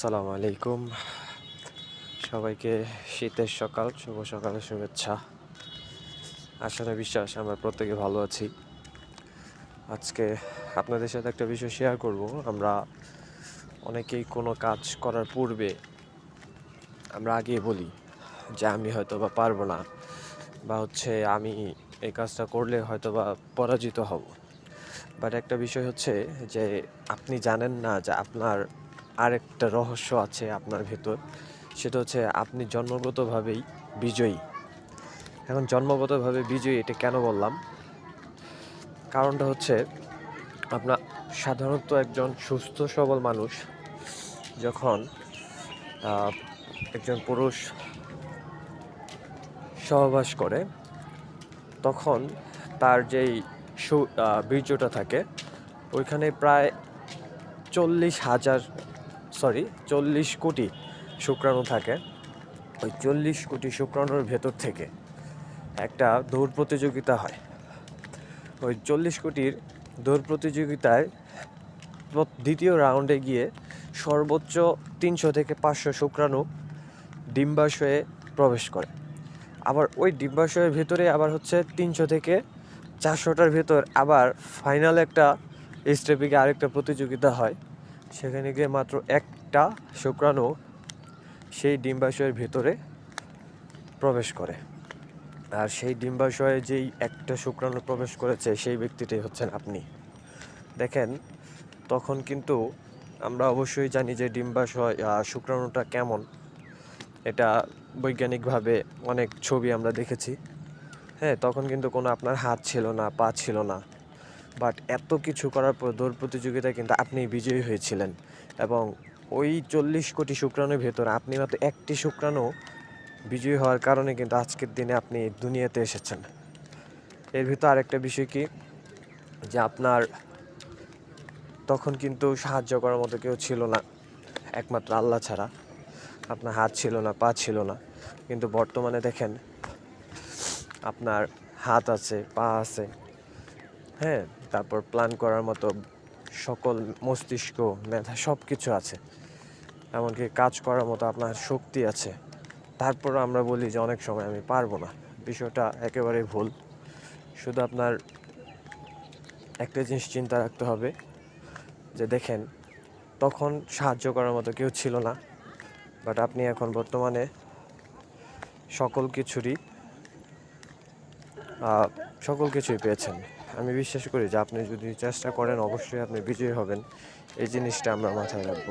আসসালামু আলাইকুম। সবাইকে শীতের সকাল, শুভ সকালের শুভেচ্ছা। না, বিশ্বাস, আমরা প্রত্যেকে ভালো আছি। আজকে আপনাদের সাথে একটা বিষয় শেয়ার করব। আমরা অনেকেই কোনো কাজ করার পূর্বে আমরা আগে বলি যে আমি হয়তো বা পারব না বা হচ্ছে আমি এই কাজটা করলে হয়তো বা পরাজিত হব। বাট একটা বিষয় হচ্ছে যে আপনি জানেন না যে আপনার আরেকটা রহস্য আছে আপনার ভেতর। সেটা হচ্ছে আপনি জন্মগতভাবেই বিজয়ী। এখন জন্মগতভাবে বিজয়ী এটা কেন বললাম? কারণটা হচ্ছে আপনার সাধারণত একজন সুস্থ, সবল মানুষ যখন একজন পুরুষ সহবাস করে, তখন তার যেই সু বীর্যটা থাকে, ওইখানে প্রায় চল্লিশ হাজার সরি, চল্লিশ কোটি শুক্রাণু থাকে। ওই চল্লিশ কোটি শুক্রাণুর ভেতর থেকে একটা দৌড় প্রতিযোগিতা হয়। ওই চল্লিশ কোটির দৌড় প্রতিযোগিতায় দ্বিতীয় রাউন্ডে গিয়ে সর্বোচ্চ তিনশো থেকে পাঁচশো শুক্রাণু ডিম্বাশয়ে প্রবেশ করে। আবার ওই ডিম্বাশয়ের ভেতরে আবার হচ্ছে তিনশো থেকে চারশোটার ভেতর আবার ফাইনাল একটা স্টেপে গিয়ে আরেকটা প্রতিযোগিতা হয়। সেখানে গিয়ে মাত্র একটা শুক্রাণু সেই ডিম্বাশয়ের ভেতরে প্রবেশ করে। আর সেই ডিম্বাশয়ে যেই একটা শুক্রাণু প্রবেশ করেছে, সেই ব্যক্তিটাই হচ্ছেন আপনি। দেখেন, তখন কিন্তু আমরা অবশ্যই জানি যে ডিম্বাশয় শুক্রাণুটা কেমন। এটা বৈজ্ঞানিকভাবে অনেক ছবি আমরা দেখেছি। হ্যাঁ তখন কিন্তু কোনো আপনার হাত ছিল না, পা ছিল না। বাট এত কিছু করার পর দৌড় প্রতিযোগিতায় কিন্তু আপনি বিজয়ী হয়েছিলেন। এবং ওই চল্লিশ কোটি শুক্রাণুর ভেতর আপনি মাত্র একটি শুক্রাণু বিজয়ী হওয়ার কারণে কিন্তু আজকের দিনে আপনি দুনিয়াতে এসেছেন। এর ভিতর আরেকটা বিষয় কি? যে আপনার তখন কিন্তু সাহায্য করার মতো কেউ ছিল না। একমাত্র আল্লাহ ছাড়া। আপনার হাত ছিল না, পা ছিল না। কিন্তু বর্তমানে দেখেন, আপনার হাত আছে, পা আছে হ্যাঁ তারপর প্ল্যান করার মতো সকল মস্তিষ্ক, মেধা সব কিছু আছে। এমনকি কাজ করার মতো আপনার শক্তি আছে। তারপর আমরা বলি যে অনেক সময় আমি পারব না। বিষয়টা একেবারেই ভুল। শুধু আপনার একটা জিনিস চিন্তা রাখতে হবে যে দেখেন, তখন সাহায্য করার মতো কেউ ছিল না। বাট আপনি এখন বর্তমানে সকল কিছুরই সকল কিছুই পেয়েছেন। আমি বিশ্বাস করি যে আপনি যদি চেষ্টা করেন, অবশ্যই আপনি বিজয়ী হবেন। এই জিনিসটা আমরা মাথায় রাখব।